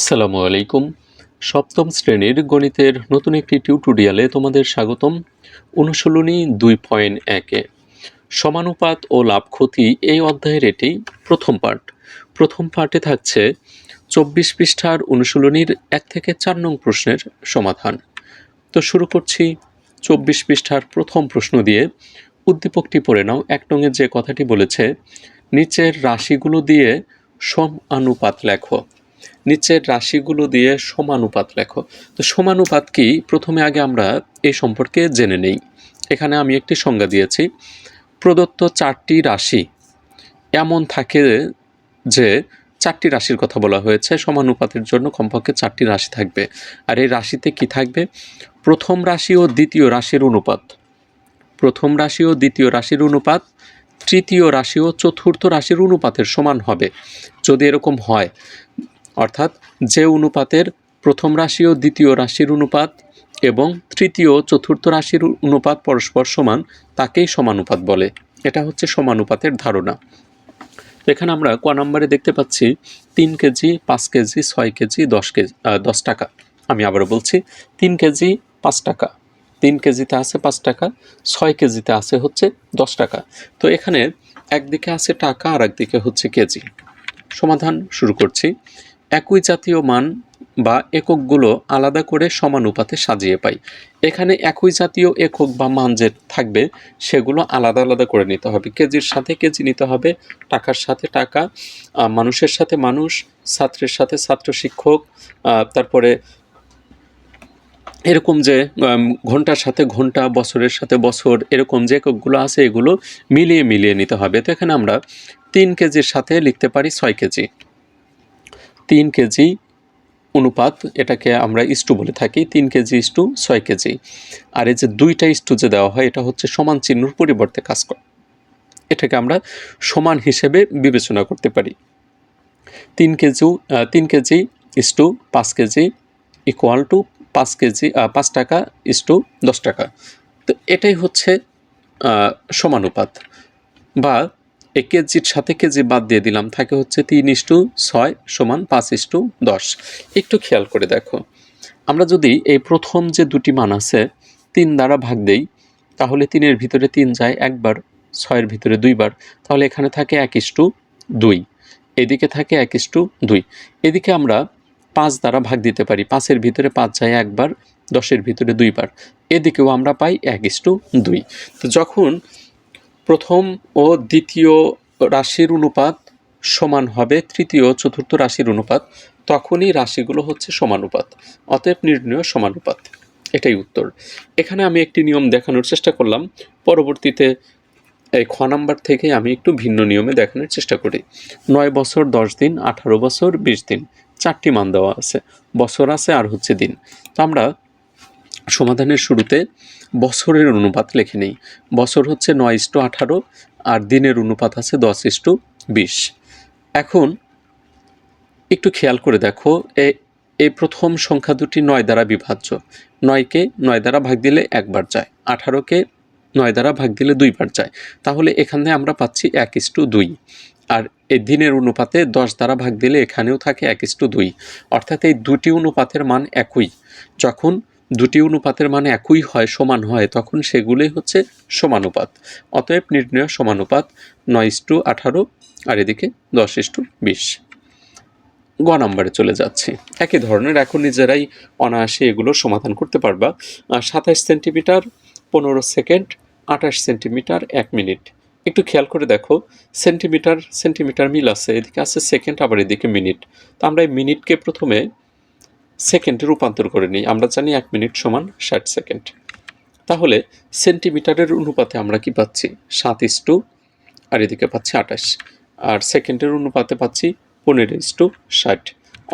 আসসালামু আলাইকুম। সপ্তম শ্রেণির গণিতের নতুন একটি টিউটোরিয়ালে তোমাদের স্বাগতম। অনুশীলনী দুই পয়েন্ট একে। সমানুপাত ও লাভ ক্ষতি এই অধ্যায়ের এটি প্রথম পার্ট প্রথম পার্টে থাকছে চব্বিশ পৃষ্ঠার অনুশীলনীর এক থেকে চার নং প্রশ্নের সমাধান। তো শুরু করছি চব্বিশ পৃষ্ঠার প্রথম প্রশ্ন দিয়ে। উদ্দীপকটি পড়ে নাও, এক নঙে যে কথাটি বলেছে, নিচের রাশিগুলো দিয়ে সমানুপাত লেখো। নিচের রাশিগুলো দিয়ে সমানুপাত লেখো। তো সমানুপাত কি? প্রথমে আগে আমরা এই সম্পর্কে জেনে নেই। এখানে আমি একটি সংজ্ঞা দিয়েছি। প্রদত্ত চারটি রাশি এমন থাকে যে চারটি রাশির কথা বলা হয়েছে। সমানুপাতের জন্য কমপক্ষে চারটি রাশি থাকবে। আর এই রাশিতে কি থাকবে? প্রথম রাশি ও দ্বিতীয় রাশির অনুপাত। প্রথম রাশি ও দ্বিতীয় রাশির অনুপাত, তৃতীয় রাশি ও চতুর্থ রাশির অনুপাতের সমান হবে। যদি এরকম হয় অর্থাৎ যে অনুপাতের প্রথম রাশি ও দ্বিতীয় রাশির অনুপাত এবং তৃতীয় চতুর্থ রাশির অনুপাত পরস্পর সমান, তাকেই সমানুপাত বলে। এটা হচ্ছে সমানুপাতের ধারণা। এখানে আমরা ক নম্বরে দেখতে পাচ্ছি, তিন কেজি, পাঁচ কেজি, ছয় কেজি, দশ কেজি দশ টাকা। আমি আবারও বলছি, তিন কেজি, পাঁচ টাকা। তিন কেজিতে আছে পাঁচ টাকা, ছয় কেজিতে আছে হচ্ছে দশ টাকা। তো এখানে একদিকে আছে টাকা আর একদিকে হচ্ছে কেজি। সমাধান শুরু করছি। একই জাতীয় মান বা এককগুলো আলাদা করে সমানুপাতে সাজিয়ে পাই। এখানে একই জাতীয় একক বা মান যে থাকবে, সেগুলো আলাদা আলাদা করে নিতে হবে। কেজির সাথে কেজি নিতে হবে, টাকার সাথে টাকা মানুষের সাথে মানুষ, ছাত্রের সাথে ছাত্র শিক্ষক তারপরে এরকম যে ঘণ্টার সাথে ঘণ্টা, বছরের সাথে বছর, এরকম যে এককগুলো আছে, এগুলো মিলিয়ে মিলিয়ে নিতে হবে। তো এখানে আমরা তিন কেজির সাথে লিখতে পারি ছয় কেজি। তিন কেজি অনুপাত, এটাকে আমরা ইস্টু বলে থাকি, তিন কেজি ইস্টু ছয় কেজি। আর এই যে দুইটা ইস্টু যে দেওয়া হয়, এটা হচ্ছে সমান চিহ্নর পরিবর্তে কাজ করে। এটাকে আমরা সমান হিসেবে বিবেচনা করতে পারি। তিন কেজি তিন কেজি ইস্টু পাঁচ কেজি ইকুয়াল টু পাঁচ কেজি পাঁচ টাকা ইস্টু দশ টাকা। তো এটাই হচ্ছে সমানুপাত। বা এই কেজির সাথে কেজি বাদ দিয়ে দিলাম, থাকে হচ্ছে তিন ইস্টু ছয় সমান পাঁচ ইস্টু দশ। একটু খেয়াল করে দেখো, আমরা যদি এই প্রথম যে দুটি মান আছে তিন দ্বারা ভাগ দেই, তাহলে তিনের ভিতরে তিন যায় একবার, ছয়ের ভিতরে দুইবার, তাহলে এখানে থাকে এক ইস্টু দুই, এদিকে থাকে এক ইস্টু দুই। এদিকে আমরা পাঁচ দ্বারা ভাগ দিতে পারি, পাঁচের ভিতরে পাঁচ যায় একবার, দশের ভিতরে দুইবার, এদিকেও আমরা পাই এক ইস্টু দুই। তো যখন প্রথম ও দ্বিতীয় রাশির অনুপাত সমান হবে, তৃতীয় চতুর্থ রাশির অনুপাত। তখনই রাশিগুলো হচ্ছে সমানুপাত, অতএব নির্ণয় সমানুপাত। এটাই উত্তর। এখানে আমি একটি নিয়ম দেখানোর চেষ্টা করলাম। পরবর্তীতে এই খ নাম্বার থেকে আমি একটু ভিন্ন নিয়মে দেখানোর চেষ্টা করি। নয় বছর, দশ দিন, আঠারো বছর, বিশ দিন, চারটি মান দেওয়া আছে। বছর আছে আর হচ্ছে দিন। তো আমরা সমাধানের শুরুতে বছরের অনুপাত লিখে নেই। বছর হচ্ছে নয় ইস্টু আঠারো আর দিনের অনুপাত আছে দশ ইস্টু বিশ। এখন একটু খেয়াল করে দেখো, এ- এই প্রথম সংখ্যা দুটি নয় দ্বারা বিভাজ্য। নয়কে নয় দ্বারা ভাগ দিলে একবার যায়। আঠারোকে নয় দ্বারা ভাগ দিলে দুইবার যায়। তাহলে এখানে আমরা পাচ্ছি এক ইস্টু দুই। আর এই দিনের অনুপাতে দশ দ্বারা ভাগ দিলে এখানেও থাকে এক ইস্টু দুই। অর্থাৎ এই দুটি অনুপাতের মান একই। যখন দুটি অনুপাতের মানে একই হয়, সমান হয়, তখন সেগুলোই হচ্ছে সমানুপাত। অতএব নির্ণয় সমানুপাত নয় ইস্টু আঠারো আর এদিকে দশ ইস্টু বিশ। গ নম্বরে চলে যাচ্ছে। একই ধরনের এখন নিজেরাই অনায়াসে এগুলো সমাধান করতে পারবা। সাতাশ সেন্টিমিটার, পনেরো সেকেন্ড, আঠাশ সেন্টিমিটার, এক মিনিট। একটু খেয়াল করে দেখো, সেন্টিমিটার সেন্টিমিটার মিল আছে, এদিকে আছে সেকেন্ড, আবার এদিকে মিনিট। তো আমরা এই মিনিটকে প্রথমে সেকেন্ডে রূপান্তর করে নিই। আমরা জানি এক মিনিট সমান ষাট সেকেন্ড। তাহলে সেন্টিমিটারের অনুপাতে আমরা কি পাচ্ছি? সাত ইস টু, আর এদিকে পাচ্ছি আঠাশ। আর সেকেন্ডের অনুপাতে পাচ্ছি পনেরো ইস টু ষাট।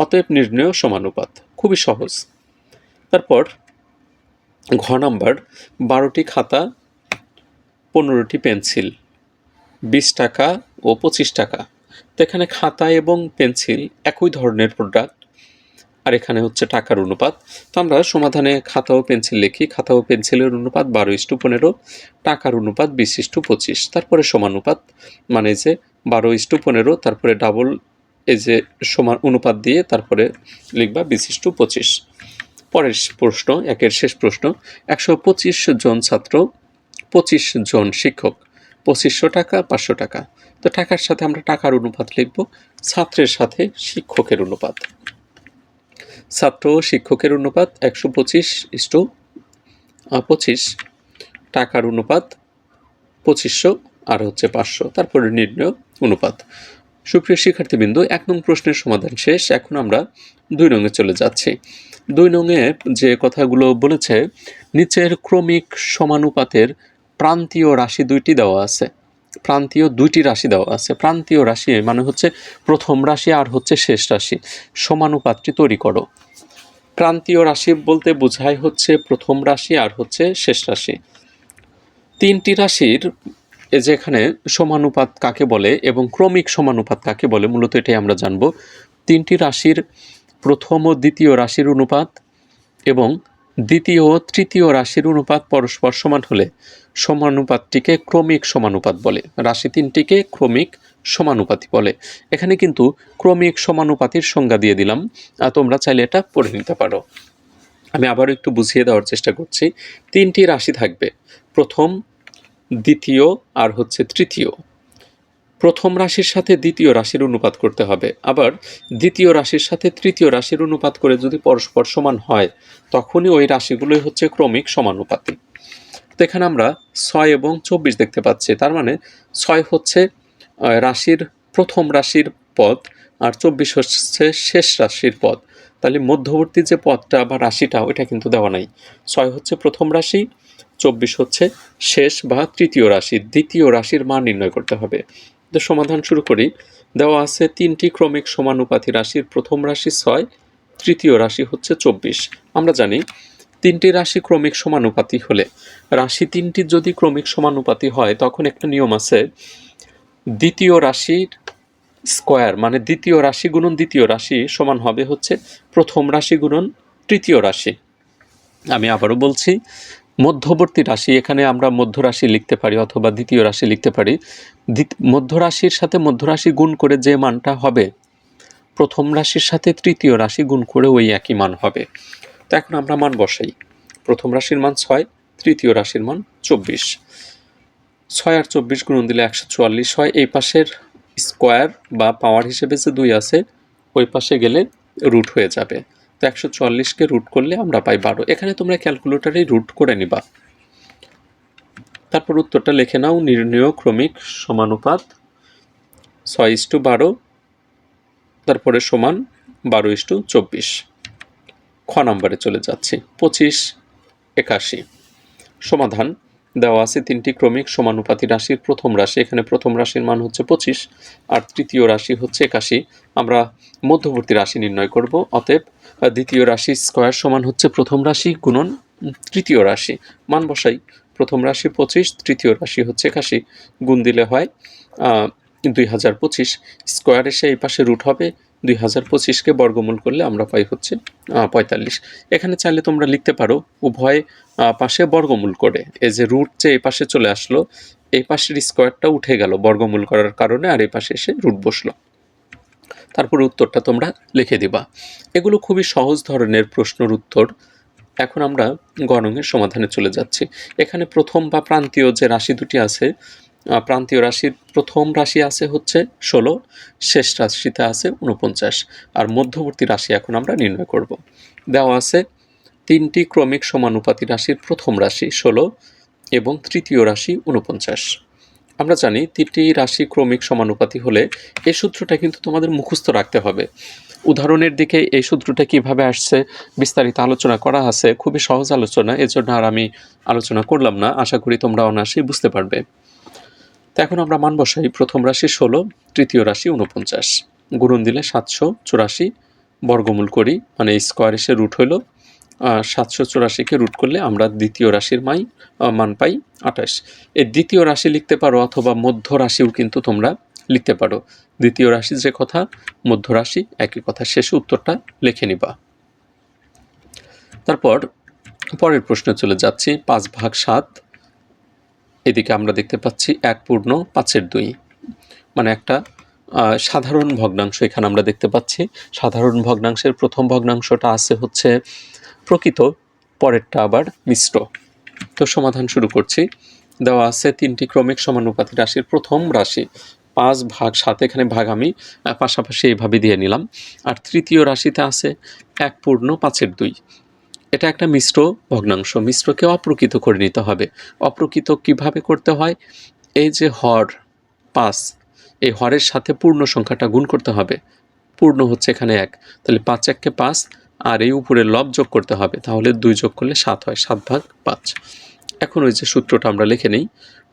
অতএব নির্ণয় সমানুপাত। খুবই সহজ। তারপর ঘ নাম্বার, বারোটি খাতা, পনেরোটি পেন্সিল, বিশ টাকা ও পঁচিশ টাকা। তো এখানে খাতা এবং পেন্সিল একই ধরনের প্রোডাক্ট আর এখানে হচ্ছে টাকার অনুপাত। তো আমরা সমাধানে খাতা ও পেন্সিল লিখি। খাতা ও পেন্সিলের অনুপাত বারো ইস্টু পনেরো, টাকার অনুপাত বিশ ইস্টু পঁচিশ। তারপরে সমানুপাত মানে যে বারো ইস্টু পনেরো, তারপরে ডাবল এই যে সমান অনুপাত দিয়ে তারপরে লিখবা বিশিষ্ট পঁচিশ। পরের প্রশ্ন, একের শেষ প্রশ্ন, একশো পঁচিশ জন ছাত্র, পঁচিশ জন শিক্ষক, পঁচিশশো টাকা, পাঁচশো টাকা। তো টাকার সাথে আমরা টাকার অনুপাত লিখব, ছাত্রের সাথে শিক্ষকের অনুপাত। ছাত্র শিক্ষকের অনুপাত একশো পঁচিশ ইস্টু পঁচিশ। টাকার অনুপাত পঁচিশশো, আর হচ্ছে পাঁচশো। তারপরে নির্ণয় অনুপাত। সুপ্রিয় শিক্ষার্থীবৃন্দ, এক নং প্রশ্নের সমাধান শেষ। এখন আমরা দুই নঙে চলে যাচ্ছি। দুই নঙে যে কথাগুলো বলেছে, নিচের ক্রমিক সমানুপাতের প্রান্তীয় রাশি দুইটি দেওয়া আছে। প্রান্তীয় দুইটি রাশি দেওয়া আছে। প্রান্তীয় রাশি মানে হচ্ছে প্রথম রাশি আর হচ্ছে শেষ রাশি। সমানুপাতটি তৈরি করো। প্রান্তীয় রাশি বলতে বোঝায় হচ্ছে প্রথম রাশি আর হচ্ছে শেষ রাশি। তিনটি রাশির যেখানে সমানুপাত কাকে বলে এবং ক্রমিক সমানুপাত কাকে বলে মূলত এটাই আমরা জানব। তিনটি রাশির প্রথম ও দ্বিতীয় রাশির অনুপাত এবং দ্বিতীয় ও তৃতীয় রাশির অনুপাত পরস্পর সমান হলে সমানুপাতটিকে ক্রমিক সমানুপাত বলে। রাশি তিনটিকে ক্রমিক সমানুপাতি বলে। এখানে কিন্তু ক্রমিক সমানুপাতির সংজ্ঞা দিয়ে দিলাম, আর তোমরা চাইলে এটা পড়ে নিতে পারো। আমি আবারও একটু বুঝিয়ে দেওয়ার চেষ্টা করছি। তিনটি রাশি থাকবে, প্রথম, দ্বিতীয়, আর হচ্ছে তৃতীয়। প্রথম রাশির সাথে দ্বিতীয় রাশির অনুপাত করতে হবে। আবার দ্বিতীয় রাশির সাথে তৃতীয় রাশির অনুপাত করে যদি পরস্পর সমান হয়, তখনই ওই রাশিগুলোই হচ্ছে ক্রমিক সমানুপাতি তো এখানে আমরা ছয় এবং চব্বিশ দেখতে পাচ্ছি। তার মানে ছয় হচ্ছে রাশির প্রথম রাশির পদ আর চব্বিশ হচ্ছে শেষ রাশির পদ। তাহলে মধ্যবর্তী যে পদটা বা রাশিটা, ওইটা কিন্তু দেওয়া নাই। ছয় হচ্ছে প্রথম রাশি, চব্বিশ হচ্ছে শেষ বা তৃতীয় রাশি। দ্বিতীয় রাশির মান নির্ণয় করতে হবে। সমাধান শুরু করি। দেওয়া আছে তিনটি ক্রমিক সমানুপাতি রাশির প্রথম রাশি ছয়, তৃতীয় রাশি হচ্ছে চব্বিশ। আমরা জানি তিনটি রাশি ক্রমিক সমানুপাতি হলে, রাশি তিনটি যদি ক্রমিক সমানুপাতি হয়, তখন একটা নিয়ম আছে, দ্বিতীয় রাশির স্কোয়ার মানে দ্বিতীয় রাশি গুণন দ্বিতীয় রাশি সমান হবে হচ্ছে প্রথম রাশি গুণন তৃতীয় রাশি। আমি আবারও বলছি মধ্যবর্তী রাশি, এখানে আমরা মধ্য রাশি লিখতে পারি অথবা দ্বিতীয় রাশি লিখতে পারি। দ্বিত- মধ্য রাশির সাথে মধ্যরাশি গুণ করে যে মানটা হবে, প্রথম রাশির সাথে তৃতীয় রাশি গুণ করে ওই একই মান হবে। তো এখন আমরা মান বসাই। প্রথম রাশির মান ছয়, তৃতীয় রাশির মান চব্বিশ। ছয় আর চব্বিশ গুণ দিলে একশো চুয়াল্লিশ হয়। এই পাশের স্কোয়ার বা পাওয়ার হিসেবে যে দুই আছে, ওই পাশে গেলে রুট হয়ে যাবে। তো একশো চুয়াল্লিশকে রুট করলে আমরা পাই বারো। এখানে তোমরা ক্যালকুলেটারেই রুট করে নিবা। তারপর উত্তরটা লিখে নাও, নির্ণয় ক্রমিক সমানুপাত ছয় ইস্টু বারো, তারপরে সমান বারো ইস টু চব্বিশ। খ নম্বরে চলে যাচ্ছি, পঁচিশ, একাশি। সমাধান, দেওয়া আছে তিনটি ক্রমিক সমানুপাতি রাশির প্রথম রাশি। এখানে প্রথম রাশির মান হচ্ছে পঁচিশ, আর তৃতীয় রাশি হচ্ছে একাশি। আমরা মধ্যবর্তী রাশি নির্ণয় করব, অতএব দ্বিতীয় রাশি স্কোয়ার সমান হচ্ছে প্রথম রাশি গুণন তৃতীয় রাশি। মান বসাই, প্রথম রাশি পঁচিশ, তৃতীয় রাশি হচ্ছে একাশি। গুণ দিলে হয় দুই হাজার পঁচিশ। স্কোয়ার এসে এই পাশে রুট হবে, দুই হাজার পঁচিশকে বর্গমূল করলে আমরা পাই হচ্ছে পঁয়তাল্লিশ। এখানে চাইলে তোমরা লিখতে পারো, উভয় পাশে বর্গমূল করে। এই যে রুট যে এই পাশে চলে আসলো, এই পাশের স্কোয়ারটা উঠে গেল বর্গমূল করার কারণে, আর এই পাশে এসে রুট বসল। তারপরে উত্তরটা তোমরা লিখে দিবা। এগুলো খুবই সহজ ধরনের প্রশ্নের উত্তর। এখন আমরা গণনের সমাধানে চলে যাচ্ছি। এখানে প্রথম বা প্রান্তীয় যে রাশি দুটি আছে প্রান্তীয় রাশির প্রথম রাশি আছে হচ্ছে ষোলো, শেষ রাশিতে আছে উনপঞ্চাশ আর মধ্যবর্তী রাশি এখন আমরা নির্ণয় করব। দেওয়া আছে তিনটি ক্রমিক সমানুপাতি রাশির প্রথম রাশি ষোলো এবং তৃতীয় রাশি উনপঞ্চাশ আমরা জানি তিনটি রাশি ক্রমিক সমানুপাতি হলে এই সূত্রটা কিন্তু তোমাদের মুখস্থ রাখতে হবে। উদাহরণের দিকে এই সূত্রটা কীভাবে আসছে বিস্তারিত আলোচনা করা আছে, খুবই সহজ আলোচনা, এজন্য আর আমি আলোচনা করলাম না, আশা করি তোমরা অনায়াসেই বুঝতে পারবে। তো এখন আমরা মান বসাই, প্রথম রাশি ষোলো, তৃতীয় রাশি উনপঞ্চাশ গুণন দিলে সাতশো চুরাশি, বর্গমূল করি মানে স্কোয়ার এসে রুট হলো সাতশো চুরাশিকে রুট করলে আমরা দ্বিতীয় রাশির মাই মান পাই আঠাশ। এই দ্বিতীয় রাশি লিখতে পারো অথবা মধ্য রাশিও কিন্তু তোমরা লিখতে পারো। দ্বিতীয় রাশি যে কথা, মধ্য রাশি, একই কথা, শেষে উত্তরটা লিখে নিবা। তারপর পরের প্রশ্নে চলে যাচ্ছি, পাঁচ ভাগ সাত। এদিকে আমরা দেখতে পাচ্ছি এক পূর্ণ পাঁচের দুই। মানে একটা সাধারণ ভগ্নাংশ এখানে আমরা দেখতে পাচ্ছি। সাধারণ ভগ্নাংশের প্রথম ভগ্নাংশটা আছে হচ্ছে প্রকৃত, পরেরটা আবার মিশ্র। তো সমাধান শুরু করছি। দেওয়া আছে তিনটি ক্রমিক সমানুপাতি রাশির প্রথম রাশি। পাঁচ ভাগ সাত, এখানে ভাগ আমি পাশাপাশি এইভাবে দিয়ে নিলাম। আর তৃতীয় রাশিতে আছে এক পূর্ণ পাঁচের দুই। এটা একটা মিশ্র ভগ্নাংশ। মিশ্রকে অপ্রকৃত করে নিতে হবে। অপ্রকৃত কীভাবে করতে হয়? এই যে হর পাঁচ, এই হরের সাথে পূর্ণ সংখ্যাটা গুণ করতে হবে। পূর্ণ হচ্ছে এখানে এক। তাহলে পাঁচ, এককে পাঁচ আর এই উপরে লব যোগ করতে হবে, তাহলে দুই যোগ করলে সাত হয়, সাত ভাগ পাঁচ। এখন ওই যে সূত্রটা আমরা লিখে নেই,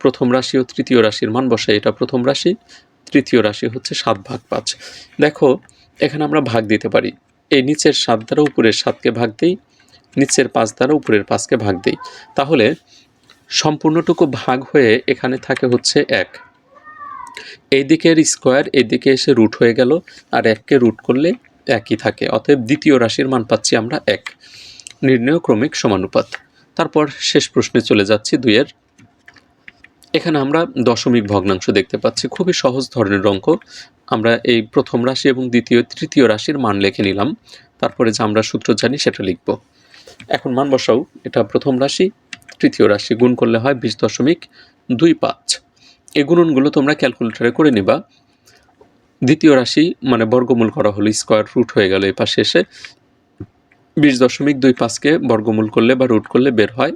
প্রথম রাশি ও তৃতীয় রাশির মান বসাই, এটা প্রথম রাশি, তৃতীয় রাশি হচ্ছে সাত ভাগ পাঁচ। দেখো, এখানে আমরা ভাগ দিতে পারি, এই নিচের সাত দ্বারা উপরের সাতকে ভাগ দিই, নিচের পাঁচ দ্বারা উপরের পাঁচকে ভাগ দিই। তাহলে সম্পূর্ণটুকু ভাগ হয়ে এখানে থাকে হচ্ছে এক। এই দিকের স্কোয়ার এদিকে এসে রুট হয়ে গেল, আর এককে রুট করলে একই থাকে, অতএব দ্বিতীয় রাশির মান পাচ্ছি আমরা এক। নির্ণয় ক্রমিক সমানুপাত। তারপর শেষ প্রশ্নে চলে যাচ্ছি দুইয়ের। এখানে আমরা দশমিক ভগ্নাংশ দেখতে পাচ্ছি, খুবই সহজ ধরনের অঙ্ক। আমরা এই প্রথম রাশি এবং দ্বিতীয়, তৃতীয় রাশির মান লিখে নিলাম, তারপরে যে আমরা সূত্র জানি সেটা লিখব। এখন মান বসাও, এটা প্রথম রাশি, তৃতীয় রাশি গুণ করলে হয় বিশ দশমিক দুই পাঁচ। এই গুণনগুলো তোমরা ক্যালকুলেটরে করে নিবা দ্বিতীয় রাশি মানে বর্গমূল করা হলো স্কোয়ার রুট হয়ে গেল এই পাশে এসে। বিশ দশমিক দুই পাঁচকে বর্গমূল করলে বা রুট করলে বের হয়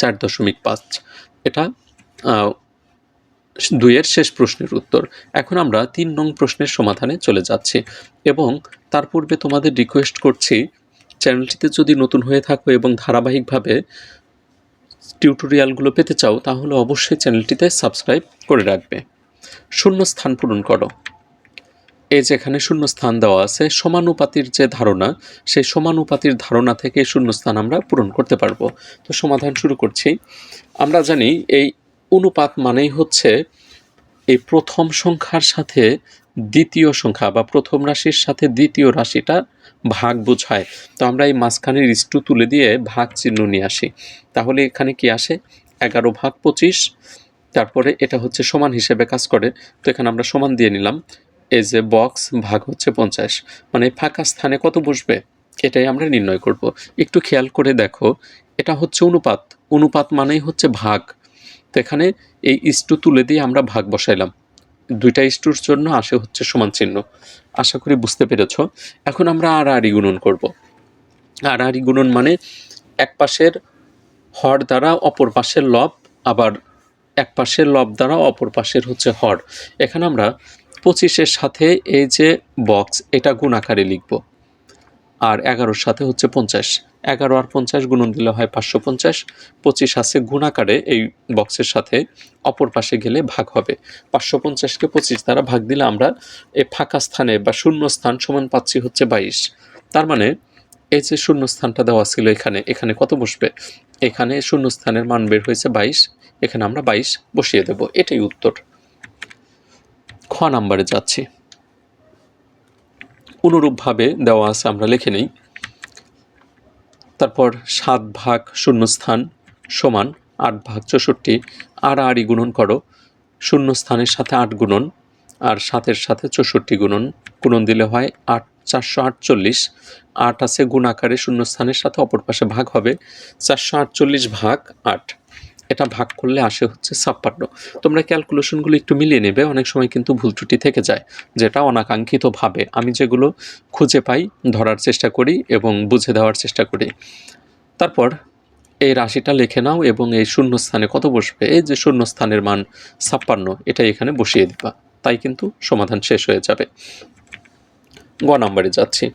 চার দশমিক পাঁচ। এটা দুইয়ের শেষ প্রশ্নের উত্তর। এখন আমরা তিন নং প্রশ্নের সমাধানে চলে যাচ্ছি এবং তার পূর্বে তোমাদের রিকোয়েস্ট করছি চ্যানেলটিতে যদি নতুন হয়ে থাকো এবং ধারাবাহিকভাবে টিউটোরিয়ালগুলো পেতে চাও, তাহলে অবশ্যই চ্যানেলটিতে সাবস্ক্রাইব করে রাখবে। শূন্য স্থান পূরণ করো। এই যেখানে শূন্য স্থান দেওয়া আছে, সমানুপাতির যে ধারণা, সেই সমানুপাতির ধারণা থেকে শূন্য স্থান আমরা পূরণ করতে পারব। তো সমাধান শুরু করছি। আমরা জানি এই অনুপাত মানেই হচ্ছে এই প্রথম সংখ্যার সাথে দ্বিতীয় সংখ্যা বা প্রথম রাশির সাথে দ্বিতীয় রাশিটা ভাগ বোঝায়। তো আমরা এই মাঝখানের ইস্টু তুলে দিয়ে ভাগ চিহ্ন নিয়ে আসি। তাহলে এখানে কি আসে? এগারো ভাগ পঁচিশ, তারপরে এটা হচ্ছে সমান হিসেবে কাজ করে। তো এখানে আমরা সমান দিয়ে নিলাম। এই যে বক্স ভাগ হচ্ছে পঞ্চাশ। মানে ফাঁকা স্থানে কত বসবে? এটাই আমরা নির্ণয় করব। একটু খেয়াল করে দেখো, এটা হচ্ছে অনুপাত। অনুপাত মানেই হচ্ছে ভাগ। তো এখানে এই ইস্টু তুলে দিয়ে আমরা ভাগ বসাইলাম। দুইটা ইস্টুর জন্য আসে হচ্ছে সমান চিহ্ন। আশা করি বুঝতে পেরেছ। এখন আমরা আর আরই গুণন করব। আর আরই গুণন মানে এক পাশের হর দ্বারা অপর পাশের লব, আবার এক পাশের লব দ্বারা অপর পাশের হচ্ছে হর। এখানে আমরা পঁচিশের সাথে এই যে বক্স এটা গুণ আকারে লিখব। আর এগারোর সাথে হচ্ছে পঞ্চাশ। এগারো আর পঞ্চাশ গুণন দিলে হয় পাঁচশো পঞ্চাশ। পঁচিশ আছে গুণ আকারে এই বক্সের সাথে অপর পাশে গেলে ভাগ হবে। পাঁচশো পঞ্চাশকে পঁচিশ দ্বারা ভাগ দিলে আমরা এই ফাঁকা স্থানে বা শূন্য স্থান সমান পাচ্ছি হচ্ছে বাইশ। তার মানে এই যে শূন্য স্থানটা দেওয়া ছিল এখানে এখানে কত বসবে? এখানে শূন্য স্থানের মান বের হয়েছে বাইশ। এখানে আমরা বাইশ বসিয়ে দেব। এটাই উত্তর। খ নাম্বারে যাচ্ছি। অনুরূপভাবে দেওয়া আছে, আমরা লিখে নেই। তারপর সাত ভাগ শূন্যস্থান সমান আট ভাগ চৌষট্টি, আর আড়ি গুণন করো শূন্য স্থানের সাথে আট গুণন, আর সাতের সাথে চৌষট্টি গুণন। গুণন দিলে হয় আট, চারশো আটচল্লিশ, আট আছে গুণ আকারে শূন্য স্থানের সাথে অপর পাশে ভাগ হবে, চারশো আটচল্লিশ ভাগ আট। এটা ভাগ করলে আসে হচ্ছে ছাপ্পান্ন। তোমরা ক্যালকুলেশনগুলো একটু মিলিয়ে নেবে, অনেক সময় কিন্তু ভুল ত্রুটি থেকে যায়, যেটা অনাকাঙ্ক্ষিতভাবে। আমি যেগুলো খুঁজে পাই, ধরার চেষ্টা করি এবং বুঝে দেওয়ার চেষ্টা করি। তারপর এই রাশিটা লিখে নাও এবং এই শূন্য স্থানে কত বসবে? এই যে শূন্য স্থানের মান ছাপ্পান্ন এটা এখানে বসিয়ে দিবা। তাই কিন্তু সমাধান শেষ হয়ে যাবে। গ নাম্বারে যাচ্ছি।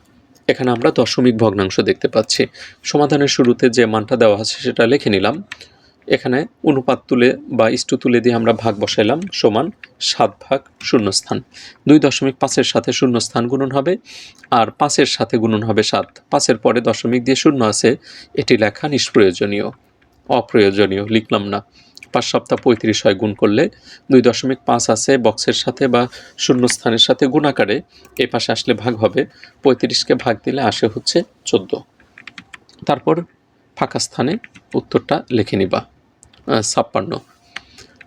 এখানে আমরা দশমিক ভগ্নাংশ দেখতে পাচ্ছি। সমাধানের শুরুতে যে মানটা দেওয়া আছে সেটা লিখে নিলাম। এখানে অনুপাত তুলে বা ইস্টু তুলে দিয়ে আমরা ভাগ বসাইলাম সমান সাত ভাগ শূন্যস্থান। দুই দশমিক পাঁচের সাথে শূন্যস্থান গুণন হবে আর পাঁচের সাথে গুণন হবে সাত। পাঁচের পরে দশমিক দিয়ে শূন্য আছে, এটি লেখা নিষ্প্রয়োজনীয়, অপ্রয়োজনীয়, লিখলাম না। পাঁচ সপ্তাহ পঁয়ত্রিশ হয় গুণ করলে দুই দশমিক পাঁচ আছে বক্সের সাথে বা শূন্যস্থানের সাথে গুণ আকারে এ পাশে আসলে ভাগ হবে, পঁয়ত্রিশকে ভাগ দিলে আসে হচ্ছে চোদ্দ। তারপর ফাঁকা স্থানে উত্তরটা লিখে নিবা। ছাপ্পান্ন।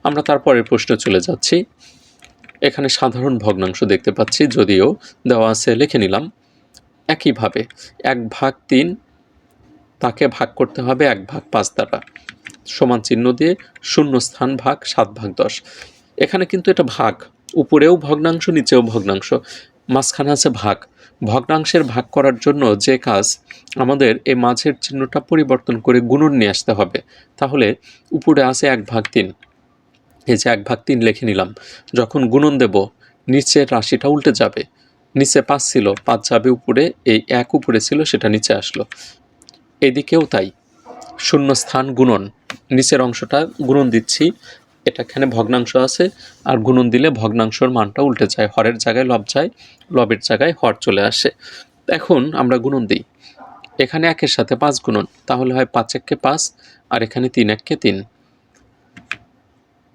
আমরা তারপরের প্রশ্নে চলে যাচ্ছি। এখানে সাধারণ ভগ্নাংশ দেখতে পাচ্ছি, যদিও দেওয়া আছে, লিখে নিলাম। একইভাবে এক ভাগ তিন, তাকে ভাগ করতে হবে এক ভাগ পাঁচ দ্বারা। সমান চিহ্ন দিয়ে শূন্য স্থান ভাগ সাত ভাগ দশ। এখানে কিন্তু এটা ভাগ, উপরেও ভগ্নাংশ, নিচেও ভগ্নাংশ। মাঝখানে আছে ভাগ। ভগ্নাংশের ভাগ করার জন্য যে কাজ আমাদের এই মাঝের চিহ্নটা পরিবর্তন করে গুণন নিয়ে আসতে হবে, তাহলে উপরে আছে এক ভাগ তিন। এই যে এক ভাগ তিন লিখে নিলাম, যখন গুণন দেব, নিচের রাশিটা উল্টে যাবে, নিচে পাঁচ ছিল, পাঁচ যাবে উপরে, এই এক উপরে ছিল, সেটা নিচে আসলো। এদিকেও তাই শূন্য স্থান গুণন, নিচের অংশটা গুণন দিচ্ছি এটা এখানে ভগ্নাংশ আছে, আর গুণন দিলে ভগ্নাংশর মানটা উল্টে যায়, হরের জায়গায় লব যায়, লবের জায়গায় হর চলে আসে। এখন আমরা গুণন দিই। এখানে একের সাথে পাঁচ গুণন, তাহলে হয় পাঁচ এককে পাঁচ, আর এখানে তিন এককে তিন।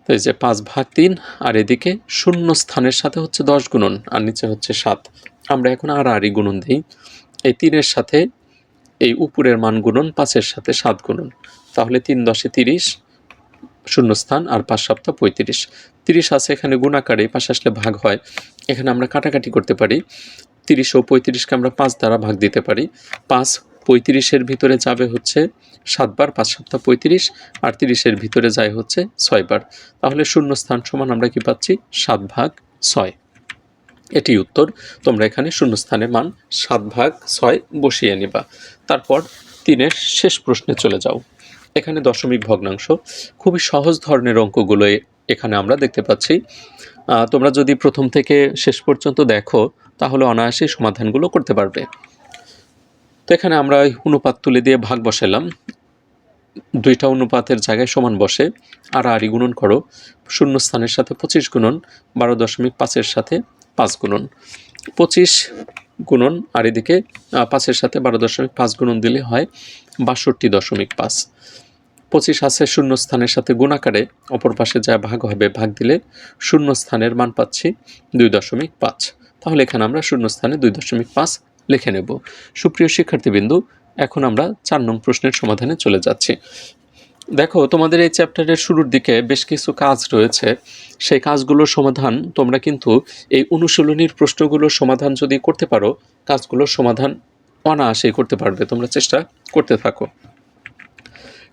তো এই যে পাঁচ ভাগ তিন, আর এদিকে শূন্য স্থানের সাথে হচ্ছে দশ গুণন, আর নিচে হচ্ছে সাত। আমরা এখন আর আরই গুণন দিই। এই তিনের সাথে এই উপরের মান গুণন, পাঁচের সাথে সাত গুণন। তাহলে তিন দশে তিরিশ শূন্যস্থান আর পাঁচ সপ্তাহ পঁয়ত্রিশ। তিরিশ আছে এখানে গুণাকারে পাশে আসলে ভাগ হয়। এখানে আমরা কাটাকাটি করতে পারি। তিরিশ ও পঁয়ত্রিশকে আমরা পাঁচ দ্বারা ভাগ দিতে পারি। পাঁচ পঁয়ত্রিশের ভিতরে যাবে হচ্ছে সাতবার, পাঁচ সপ্তাহ পঁয়ত্রিশ, আর তিরিশের ভিতরে যায় হচ্ছে ছয়বার। তাহলে শূন্য স্থান সমান আমরা কি পাচ্ছি? সাত ভাগ ছয়। এটি উত্তর। তোমরা এখানে শূন্যস্থানের মান সাত ভাগ ছয় বসিয়ে নিবা। তারপর তিনের শেষ প্রশ্নে চলে যাও। এখানে দশমিক ভগ্নাংশ। খুবই সহজ ধরনের অঙ্কগুলো এখানে আমরা দেখতে পাচ্ছি। তোমরা যদি প্রথম থেকে শেষ পর্যন্ত দেখো, তাহলে অনায়াসে সমাধানগুলো করতে পারবে। তো এখানে আমরা অনুপাত তুলে দিয়ে ভাগ বসালাম। দুইটা অনুপাতের জায়গায় সমান বসে। আর আড়ি গুণন করো। শূন্য স্থানের সাথে পঁচিশ গুণন, বারো দশমিক পাঁচের সাথে পাঁচ গুণন। পঁচিশ গুণন, আর এদিকে পাঁচের সাথে বারো দশমিক পাঁচ গুণন দিলে হয় বাষট্টি দশমিক পাঁচ। পঁচিশ আছে শূন্য স্থানের সাথে গুণাকারে অপর পাশে যা ভাগ হবে, ভাগ দিলে শূন্য স্থানের মান পাচ্ছি দুই দশমিক পাঁচ। তাহলে এখানে আমরা শূন্য স্থানে দুই দশমিক পাঁচ লিখে নেব। সুপ্রিয় শিক্ষার্থীবৃন্দু, এখন আমরা চার নং প্রশ্নের সমাধানে চলে যাচ্ছি। দেখো, তোমাদের এই চ্যাপ্টারের শুরুর দিকে বেশ কিছু কাজ রয়েছে। সেই কাজগুলোর সমাধান তোমরা কিন্তু এই অনুশীলনীর প্রশ্নগুলোর সমাধান যদি করতে পারো, কাজগুলোর সমাধান অনায়াসেই করতে পারবে। তোমরা চেষ্টা করতে থাকো।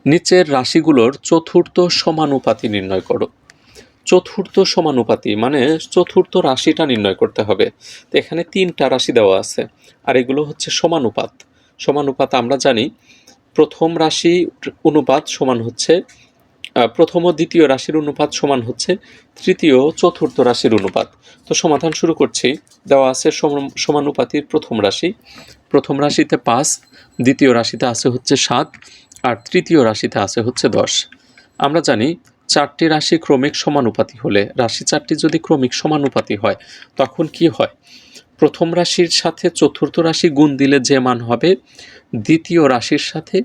নিচের রাশিগুলোর চতুর্থ সমানুপাতি নির্ণয় করো। চতুর্থ সমানুপাতি মানে চতুর্থ রাশিটা নির্ণয় করতে হবে। তো এখানে তিনটা রাশি দেওয়া আছে, আর এগুলো হচ্ছে সমানুপাত। সমানুপাত আমরা জানি, প্রথম রাশি অনুপাত সমান হচ্ছে প্রথম ও দ্বিতীয় রাশির অনুপাত সমান হচ্ছে, তৃতীয় চতুর্থ রাশির অনুপাত। তো সমাধান শুরু করছি। দেওয়া আছে সম- সমানুপাতির প্রথম রাশি। প্রথম রাশিতে পাঁচ, দ্বিতীয় রাশিতে আছে হচ্ছে সাত আর তৃতীয় রাশিতে আছে হচ্ছে দশ। আমরা জানি চারটি রাশি ক্রমিক সমানুপাতি হলে রাশি চারটি যদি ক্রমিক সমানুপাতি হয়, তখন কি হয়? প্রথম রাশির সাথে চতুর্থ রাশি গুণ দিলে যে মান হবে, দ্বিতীয় রাশির সাথে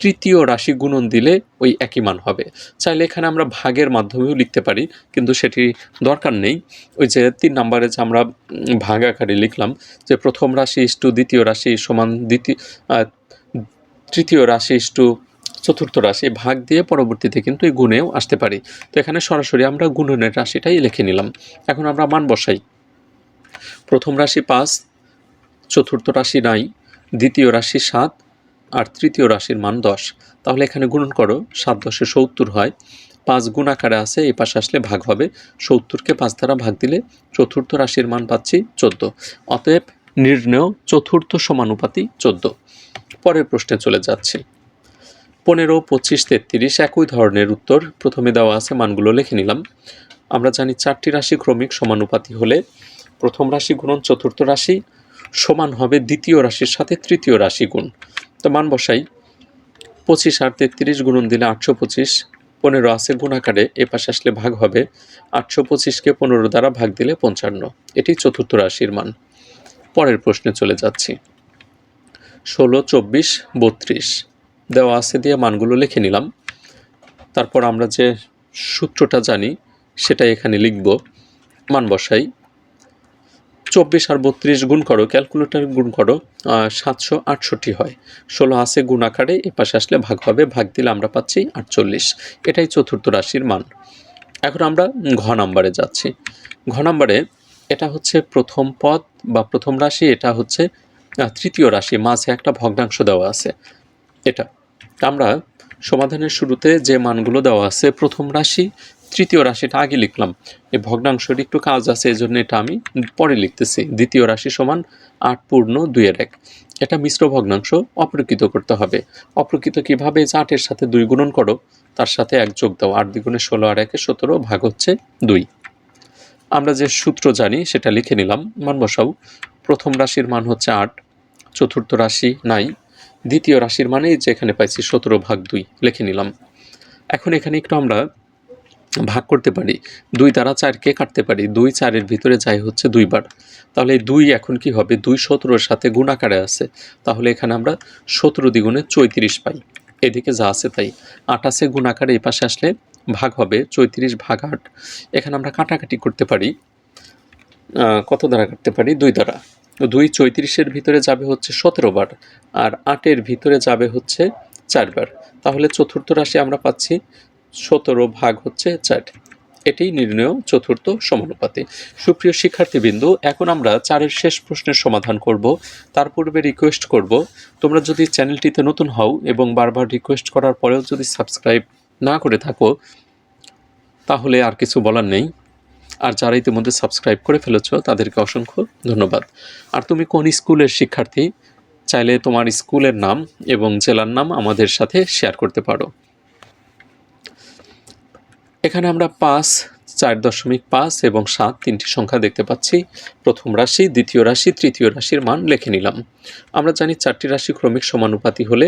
তৃতীয় রাশি গুণন দিলে ওই একই মান হবে। চাইলে এখানে আমরা ভাগের মাধ্যমেও লিখতে পারি, কিন্তু সেটি দরকার নেই। ওই যে তিন নম্বরে যে আমরা ভাগ আকারে লিখলাম যে প্রথম রাশি ইস্টু দ্বিতীয় রাশি সমান দ্বিতীয় তৃতীয় রাশি ইস্টু চতুর্থ রাশি, ভাগ দিয়ে পরবর্তীতে কিন্তু এই গুণেও আসতে পারি। তো এখানে সরাসরি আমরা গুণনের রাশিটাই লিখে নিলাম। এখন আমরা মান বসাই। প্রথম রাশি পাঁচ, চতুর্থ রাশি নাই, দ্বিতীয় রাশি সাত, আর তৃতীয় রাশির মান দশ। তাহলে এখানে গুণন করো, সাত দশে সত্তর হয়। পাঁচ গুণ আকারে আছে, এই পাশে আসলে ভাগ হবে। সত্তরকে পাঁচ দ্বারা ভাগ দিলে চতুর্থ রাশির মান পাচ্ছি চোদ্দ। অতএব নির্ণয় চতুর্থ সমানুপাতি চোদ্দ। পরের প্রশ্নে চলে যাচ্ছি। পনেরো, পঁচিশ, তেত্রিশ একই ধরনের উত্তর প্রথমে দেওয়া আছে, মানগুলো লিখে নিলাম। আমরা জানি চারটি রাশি ক্রমিক সমানুপাতি হলে প্রথম রাশি গুণন চতুর্থ রাশি সমান হবে দ্বিতীয় রাশির সাথে তৃতীয় রাশি গুণ। তো মান বসাই। পঁচিশ আর তেত্রিশ গুণন দিলে আটশো পঁচিশ। পনেরো আছে গুণাকারে, এ পাশে আসলে ভাগ হবে। আটশো পঁচিশকে পনেরো দ্বারা ভাগ দিলে পঞ্চান্ন। এটি চতুর্থ রাশির মান। পরের প্রশ্নে চলে যাচ্ছি। ষোলো, চব্বিশ, বত্রিশ। দেওয়া আছে দিয়ে মানগুলো লিখে নিলাম। তারপর আমরা যে সূত্রটা জানি সেটা এখানে লিখব। মান বসাই। চব্বিশ আর বত্রিশ গুণ করো, ক্যালকুলেটর গুণ করো সাতশো আটষট্টি হয়। ষোলো আছে গুণ আকারে, এ পাশে আসলে ভাগ হবে, ভাগ দিলে আমরা পাচ্ছি আটচল্লিশ। এটাই চতুর্থ রাশির মান। এখন আমরা ঘ নাম্বারে যাচ্ছি। ঘ নাম্বারে এটা হচ্ছে প্রথম পদ বা প্রথম রাশি, এটা হচ্ছে তৃতীয় রাশি, মাঝে একটা ভগ্নাংশ দেওয়া আছে। এটা, আমরা সমাধানের শুরুতে যে মানগুলো দেওয়া আছে, প্রথম রাশি, তৃতীয় রাশিটা আগে লিখলাম। এই ভগ্নাংশের একটু কাজ আছে, এই জন্য এটা আমি পরে লিখতেছি। দ্বিতীয় রাশি সমান আট পূর্ণ দুইয়ের এক। এটা মিশ্র ভগ্নাংশ অপ্রকৃত করতে হবে। অপ্রকৃত কীভাবে? যে আটের সাথে দুই গুণন করো, তার সাথে এক যোগ দাও। আট দ্বিগুণে ষোলো আর একে সতেরো ভাগ হচ্ছে দুই। আমরা যে সূত্র জানি, সেটা লিখে নিলাম। মান বসাও প্রথম রাশির মান হচ্ছে আট, চতুর্থ রাশি নাই, দ্বিতীয় রাশির মানে যে এখানে পাইছি সতেরো ভাগ দুই, লিখে নিলাম। এখন এখানে একটু আমরা ভাগ করতে পারি। দুই দ্বারা চারকে কাটতে পারি। দুই চারের ভিতরে যাই হচ্ছে দুইবার তাহলে দুই এখন কি হবে? দুই সতেরোর সাথে গুণাকারে আছে। তাহলে এখানে আমরা সতেরো দ্বিগুণে চৈত্রিশ পাই। এদিকে যা আছে তাই। আট আছে, গুণাকারে এই পাশে আসলে ভাগ হবে, চৈত্রিশ ভাগ আট। এখানে আমরা কাটাকাটি করতে পারি কত দ্বারা কাটতে পারি? দুই দ্বারা। দুই চৈত্রিশের ভিতরে যাবে হচ্ছে সতেরো বার, আর আটের ভিতরে যাবে হচ্ছে চারবার তাহলে চতুর্থ রাশি আমরা পাচ্ছি, সতেরো ভাগ হচ্ছে চার। এটি নির্ণয় চতুর্থ সমানুপাতে। সুপ্রিয় শিক্ষার্থীবৃন্দু, এখন আমরা চারের শেষ প্রশ্নের সমাধান করব। তার পূর্বে রিকোয়েস্ট করব, তোমরা যদি চ্যানেলটিতে নতুন হও এবং বারবার রিকোয়েস্ট করার পরেও যদি সাবস্ক্রাইব না করে থাকো, তাহলে আর কিছু বলার নেই। আর যারা ইতিমধ্যে সাবস্ক্রাইব করে ফেলেছ, তাদেরকে অসংখ্য ধন্যবাদ। আর তুমি কোন স্কুলের শিক্ষার্থী, চাইলে তোমার স্কুলের নাম এবং জেলার নাম আমাদের সাথে শেয়ার করতে পারো। এখানে আমরা পাঁচ চার দশমিক পাঁচ এবং সাত তিনটি সংখ্যা দেখতে পাচ্ছি। প্রথম রাশি, দ্বিতীয় রাশি, তৃতীয় রাশির মান লিখে নিলাম। আমরা জানি চারটি রাশি ক্রমিক সমানুপাতি হলে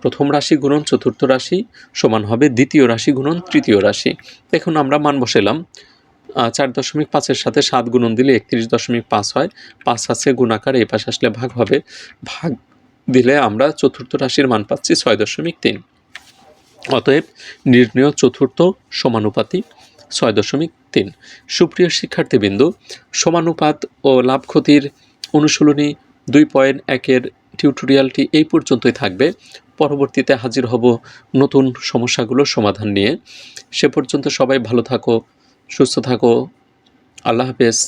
প্রথম রাশি গুণন চতুর্থ রাশি সমান হবে দ্বিতীয় রাশি গুণন তৃতীয় রাশি। এখন আমরা মান বসালাম চার দশমিক পাঁচের সাথে সাত গুণন দিলে একত্রিশ দশমিক পাঁচ হয়। পাঁচ আছে গুণাকার এই পাশে আসলে ভাগ হবে। ভাগ দিলে আমরা চতুর্থ রাশির মান পাচ্ছি ছয় দশমিক তিন। অতএব নির্ণয় চতুর্থ সমানুপাতি। ছয় দশমিক তিন। সুপ্রিয় শিক্ষার্থীবৃন্দ, সমানুপাত ও লাভ ক্ষতির অনুশীলনী দুই পয়েন্ট একের টিউটোরিয়ালটি এই পর্যন্তই থাকবে। পরবর্তীতে হাজির হব নতুন সমস্যাগুলোর সমাধান নিয়ে। সে পর্যন্ত সবাই ভালো থাকো, সুস্থ থাকো। আল্লাহ হাফেজ।